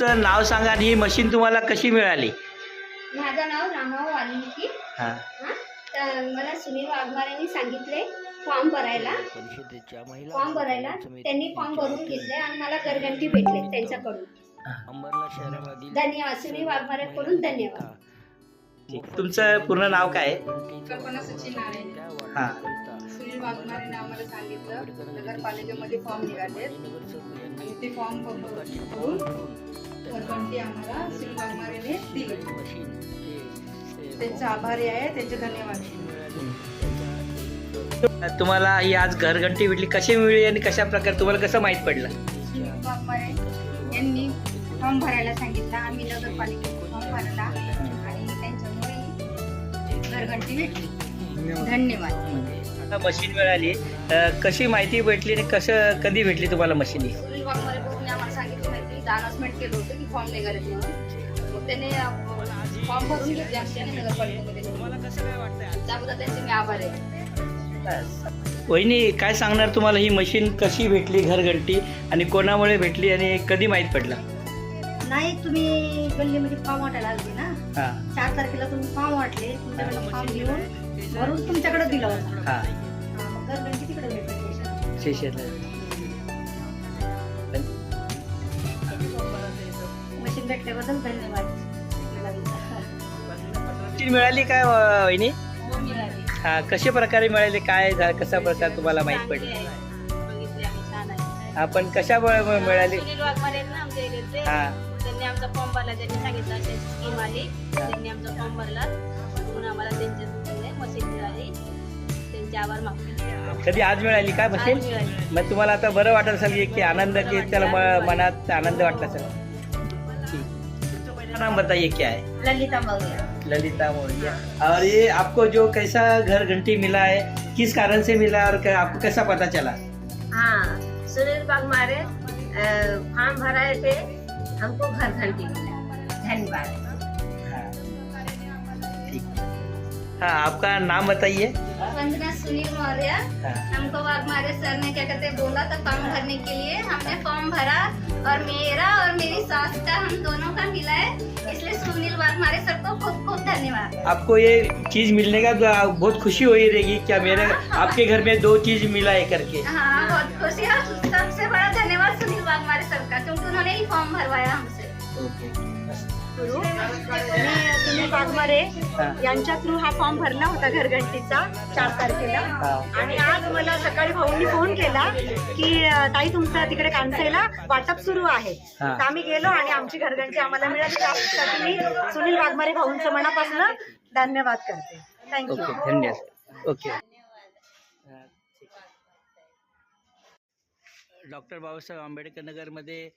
तुमचं नाव सांगा आणि ही मशीन तुम्हाला कशी मिळाली? माझं नाव रामाव वाल्मिकी. हां. हा? तर मला सुनील वाघमारेंनी सांगितले फॉर्म भरायला. फॉर्म भरायला. त्यांनी फॉर्म भरून घेतले आणि मला घरघंटी भेटले त्यांच्याकडून. धन्यवाद. सुनील वाघमारेकडून धन्यवाद. तुमचं पूर्ण नाव काय आहे? कल्पना सचिन हां. सुनील वाघमारेने आम्हाला सांगितलं. नगरपालिकेमध्ये फॉर्म निघाले. आणि ते फॉर्म भरून घरघंटी आम्हाला सुनील वाघमारेने दिली. त्यांचे आभारी आहे. त्यांचे धन्यवाद. तुम्हाला ही आज घरघंटी भेटली कशी मिळली आणि कशा प्रकारे तुम्हाला कसं माहीत पडलं? यांनी फॉर्म भरायला सांगितला. आम्ही नगरपालिकेत फॉर्म भरला. घरघंटी भेटली धन्यवाद. आता मशीन मिळाली. अं, कशी माहिती भेटली आणि कसं कधी भेटली तुम्हाला मशीन ही? सुनील वाघमारे बोलून आम्हाला सांगितलं माहिती. अनाउन्समेंट केलं होतं की फॉर्म निघाले म्हणून. मग त्याने फॉर्म भरून घेतले आमच्या नगरपालिकेमध्ये त्याबद्दल त्यांचे मी आभार आहे. वहिनी काय सांगणार तुम्हाला? ही मशीन कशी भेटली घरघंटी आणि कोणामुळे भेटली आणि कधी माहीत पडलं? नाही तुम्ही गल्लीमध्ये फॉर्म वाटायला आलते ना? हां. चार तारखेला तुम्ही फॉर्म वाटले तुमच्याकडे फॉर्म घेऊन भरून तुमच्याकडे दिला होता. हां. हा, मग घरघंटी तिकडे भेटली शेषातला मशीन भेटल्याबद्दल धन्यवाद. मशीन मिळाली काय अं, वहिनी? हा कशा प्रकारे मिळाली काय झा- कसा प्रकार तुम्हाला माहीत पडली? आपण कशा मुळे मिळाली? हा. त्यांनी आमचा फॉर्म भरला त्यांनी सांगितलं अशी स्कीम आली. त्यांनी आमचा फॉर्म भरला. म्हणून आम्हाला त्यांच्या मशीन मिळाली. त्यांचे आभार मागतो. कधी आज मिळाली? काय आज मिळाली. मग तुम्हाला आता बरं वाटत असेल की आनंद की त्याला म- मनात आनंद वाटला असेल? ठीक नाम बताइए क्या है ललिता मौर्य. ललिता मौर्य. और ये आपको जो कैसा घर घंटी मिला है किस कारण से मिला और कै- आपको कैसा पता चला? हाँ सुनील वाघमारे फॉर्म भराए थे। हमको घर घंटी मिला धन्यवाद। हाँ हाँ आपका नाम बताइए। वंदना सुनील मौर्य। हाँ। हमको वाघमारे सर ने क्या कहते बोला था फॉर्म भरने के लिए। हमने फॉर्म भरा और मेरा और मेरी सास का हम दोनों का मिला है इसलिए सुनील वाघमारे सर को खूब खूब धन्यवाद। आपको ये चीज़ मिलने का तो बहुत खुशी हो ही रहेगी। क्या मेरे आपके घर में दो चीज़ मिला है करके। हाँ बहुत खुशी है और सबसे बड़ा धन्यवाद सुनील वाघमारे सर का क्योंकि उन्होंने ही फॉर्म भरवाया हमसे मी सुनील वाघमारे हाँ. यांच्या थ्रू हा फॉर्म भरला होता घरघंटीचा चार तारखेला. आणि आज मला सकाळी भाऊंनी फोन केला की ताई तुमचं तिकडे कांसाईला वाटप सुरू आहे. तर आम्ही गेलो आणि आमची घरघंटी आम्हाला मिळाली. त्यासाठी मी सुनील वाघमारे भाऊंचं मनापासून धन्यवाद करते. थँक्यू धन्यवाद. ओके. डॉक्टर बाबासाहेब आंबेडकर नगरमध्ये